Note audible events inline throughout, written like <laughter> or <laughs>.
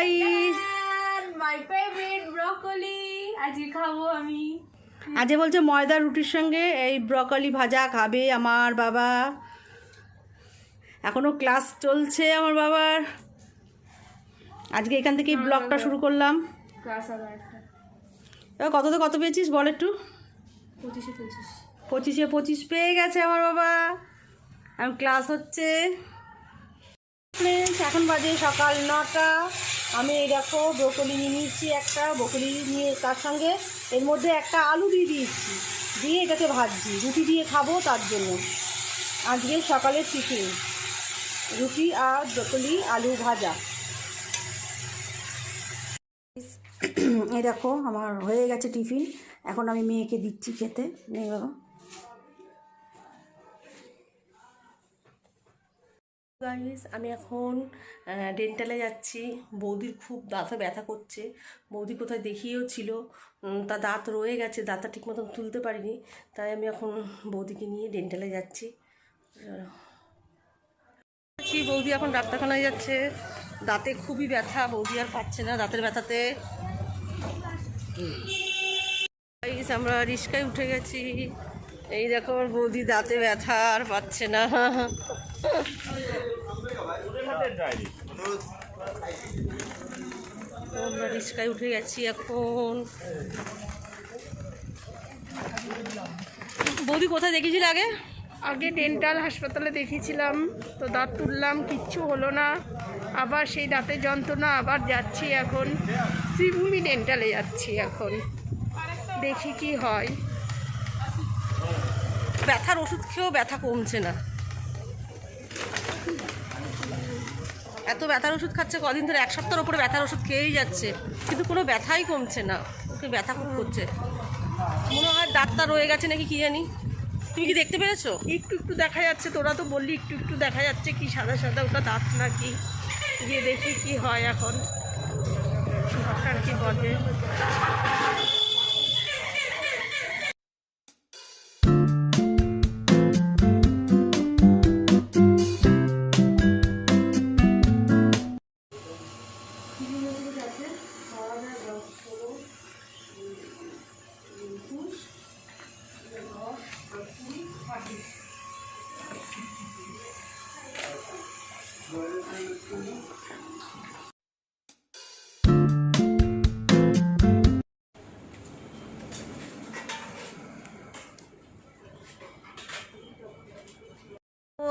Guys my favourite broccoli আজকে খাব আমি। আজকে বলছে ময়দা রুটির সঙ্গে এই ব্রকলি ভাজা খাবে আমার বাবা। এখনও ক্লাস চলছে আমার বাবার। আজকে এখান থেকেই ব্লগটা শুরু করলাম। হবে একটা। কত পেয়েছিস বল একটু? পঁচিশে পঁচিশ। পঁচিশে পঁচিশ পেয়ে গেছে আমার বাবা। এখন ক্লাস হচ্ছে Friends, এখন বাজে সকাল নটা। আমি এই দেখো ব্রোকলি নিয়ে নিয়েছি একটা ব্রোকলি নিয়ে তার সঙ্গে এর মধ্যে একটা আলু দিয়ে দিয়েছি। দিয়ে এটাকে ভাজছি। রুটি দিয়ে খাব তার জন্য। আজকে সকালের টিফিন। রুটি আর ব্রোকলি আলু ভাজা। এই দেখো আমার হয়ে গেছে টিফিন। এখন আমি মেয়েকে দিচ্ছি খেতে। নেই বাবা। গাইস আমি এখন ডেন্টালে যাচ্ছি। বৌদির খুব দাঁতে ব্যথা করছে। বৌদি কোথায় দেখিয়েও ছিল। তা দাঁত রয়ে গেছে, দাঁতটা ঠিক মতন তুলতে পারিনি। তাই আমি এখন বৌদিকে নিয়ে ডেন্টালে যাচ্ছি। বৌদি এখন ডাক্তারখানায় যাচ্ছে। দাঁতে খুবই ব্যথা, বৌদি আর পাচ্ছে না দাঁতের ব্যথাতে। আমরা রিস্কায় উঠে গেছি। এই দেখো, বৌদি দাঁতে ব্যথা আর পাচ্ছে না। আমরা রিস্কায় উঠে গেছি এখন। বৌদি কোথায় দেখেছিলে আগে? আগে ডেন্টাল হাসপাতালে দেখিয়েছিলাম তো দাঁত তুললাম কিচ্ছু হলো না। আবার সেই দাঁতের যন্ত্রণা আবার যাচ্ছি এখন। শ্রীভূমি ডেন্টালে যাচ্ছি এখন। দেখি কি হয়। ব্যথার ওষুধ খেয়েও ব্যথা কমছে না। এত ব্যথার ওষুধ খাচ্ছে, কদিন ধরে এক সপ্তাহের ওপরে ব্যথার ওষুধ খেয়েই যাচ্ছে। কিন্তু কোনো ব্যথাই কমছে না। ওকে ব্যথা খুব করছে। মনে হয় ডাক্তার রয়ে গেছে নাকি কি জানি? তুমি কি দেখতে পেরেছ? একটু একটু দেখা যাচ্ছে, তোরা তো বললি একটু একটু দেখা যাচ্ছে, কি সাদা সাদা ওটা দাঁত নাকি? গিয়ে দেখি কি হয় এখন। ডক্টর কি বলে?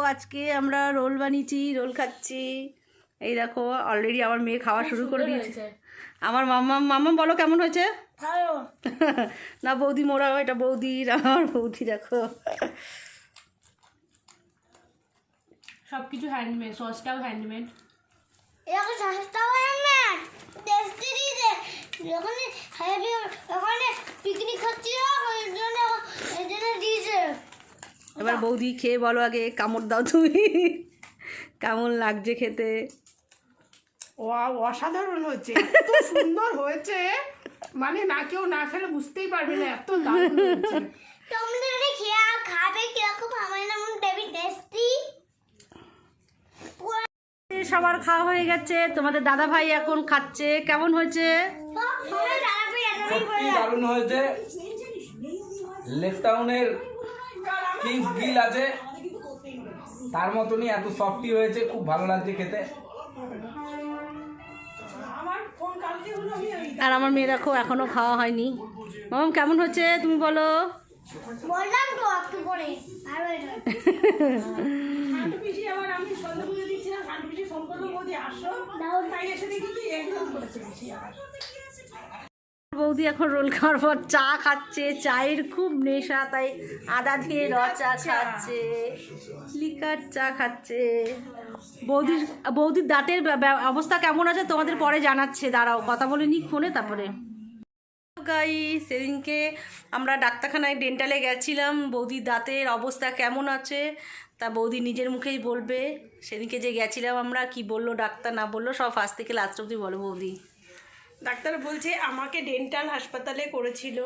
আজকে আমরা রোল বানিয়েছি রোল খাচ্ছি। এই দেখো অলরেডি আমার মেয়ে খাওয়া শুরু করে দিয়েছে। আমার মাম্মা মাম্মা বলো কেমন হয়েছে? <laughs> না বৌদি মোরা এটা বৌদির আমার বৌদি দেখো। সব কিছু হ্যান্ডমেড সসটাও হ্যান্ডমেড এরকম টেস্টি ওখানে ওখানে পিকনিক হচ্ছিল ওই জন্য এই জন্য দিয়েছে। এবার বৌদি খেয়ে বলো আগে কামড় দাও তুমি কেমন লাগছে খেতে ওয়াও অসাধারণ হয়েছে এত সুন্দর হয়েছে মানে না কেউ না খেলে বুঝতেই পারবে না এত দারুণ হয়েছে তোমরা যদি খেয়ে আর খাবে কীরকম আমার যেমন বেবি টেস্টি সবার খাওয়া হয়ে গেছে তোমাদের দাদা ভাই এখন খাচ্ছে কেমন হয়েছে দারুণ হয়েছে লেক টাউনের কিংস গিল আছে। তার মতনই এত সফটি হয়েছে খুব ভালো লাগছে খেতে। আর আমার মেয়ে দেখো এখনও খাওয়া হয়নি। মাম কেমন হচ্ছে? তুমি বলো। আসো তাই এসে দেখি কি একদম বৌদি এখন রোল খাওয়ার পর চা খাচ্ছে চায়ের খুব নেশা তাই আদা দিয়ে র চা খাচ্ছে লিকার চা খাচ্ছে। বৌদির বৌদির দাঁতের অবস্থা কেমন আছে তোমাদের পরে জানাচ্ছে দাঁড়াও কথা বলে নিক ফোনে তারপরে। গাই সেদিনকে আমরা ডাক্তারখানায় ডেন্টালে গেছিলাম বৌদির দাঁতের অবস্থা কেমন আছে তা বৌদি নিজের মুখেই বলবে। সেদিনকে যে গেছিলাম আমরা কি বলল ডাক্তার না বলল সব ফার্স্ট থেকে লাস্ট অবধি বলো বৌদি। ডাক্তার বলছে, আমাকে ডেন্টাল হাসপাতালে করেছিল।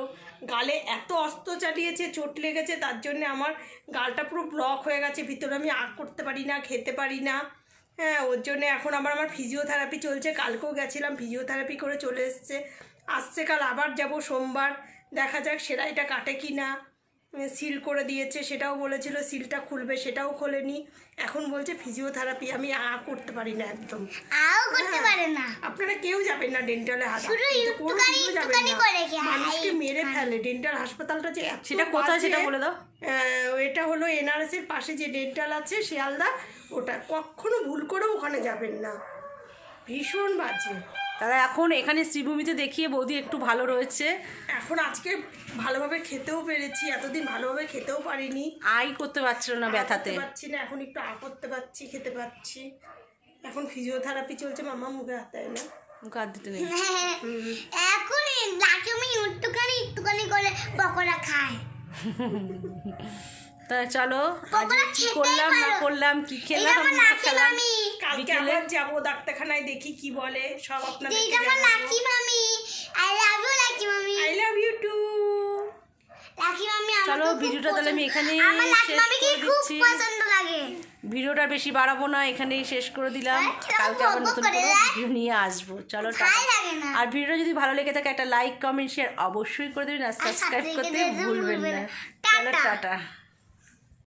গালে এত অস্ত্র চালিয়েছে, চোট লেগেছে, তার জন্যে আমার গালটা পুরো ব্লক হয়ে গেছে, ভিতরে আমি আঁক করতে পারি না, খেতে পারি না। হ্যাঁ ওর জন্যে এখন আবার আমার ফিজিওথেরাপি চলছে, কালকেও গেছিলাম ফিজিওথেরাপি করে চলে এসছে। আসছে কাল, আবার যাব সোমবার, দেখা যাক সেলাইটা কাটে কি না সিল করে দিয়েছে সেটাও বলেছিল সিলটা খুলবে সেটাও খোলেনি। এখন বলছে ফিজিওথেরাপি আমি আ করতে পারি না একদম। আও করতে পারে না। আপনারা কেউ যাবেন না ডেন্টালে কি? মানুষকে মেরে ফেলে ডেন্টাল হাসপাতালটা যে সেটা কোথায় সেটা বলে দাও। এটা হলো এনআরএস এর পাশে যে ডেন্টাল আছে শিয়ালদা ওটা কখনো ভুল করে ওখানে যাবেন না। ভীষণ বাজে। তারা এখন এখানে শ্রীভূমিতে দেখিয়ে বৌদি একটু ভালো রয়েছে। এখন আজকে ভালোভাবে খেতেও পেরেছি এতদিন ভালোভাবে খেতেও পারিনি। আই করতে পারছিল না ব্যথাতে। পারছি না এখন একটু আ করতে পারছি খেতে পারছি। এখন ফিজিওথেরাপি চলছে মামা মুখে হাত দেয় না। মুখে হাত দিতে নেই। এখন লাকিমি একটুখানি একটুখানি করে পকোড়া খায় তা চলো আজ কি করলাম না করলাম কি খেলাম না খেলাম। কালকে? আবার যাব ডাক্তারখানায় দেখি কি বলে। সব আপনাদের এইটা আমার লাকি মামি আই লাভ ইউ লাকি মামি। I love you too lucky মামি চলো, ভিডিওটা তাহলে আমি এখানেই আমার লাকি শেষ মামিকে করে খুব দিচ্ছি। পছন্দ লাগে। ভিডিওটা বেশি বাড়াবো না এখানেই শেষ করে দিলাম। কালকে আবার নতুন করে ভিডিও নিয়ে আসব। চলো টাটা। আর ভিডিওটা যদি ভালো লেগে থাকে একটা লাইক কমেন্ট শেয়ার অবশ্যই করে দেবেন। আর সাবস্ক্রাইব করতে রেখে দিতে ভুলবেন না। চলো টাটা। টাটা।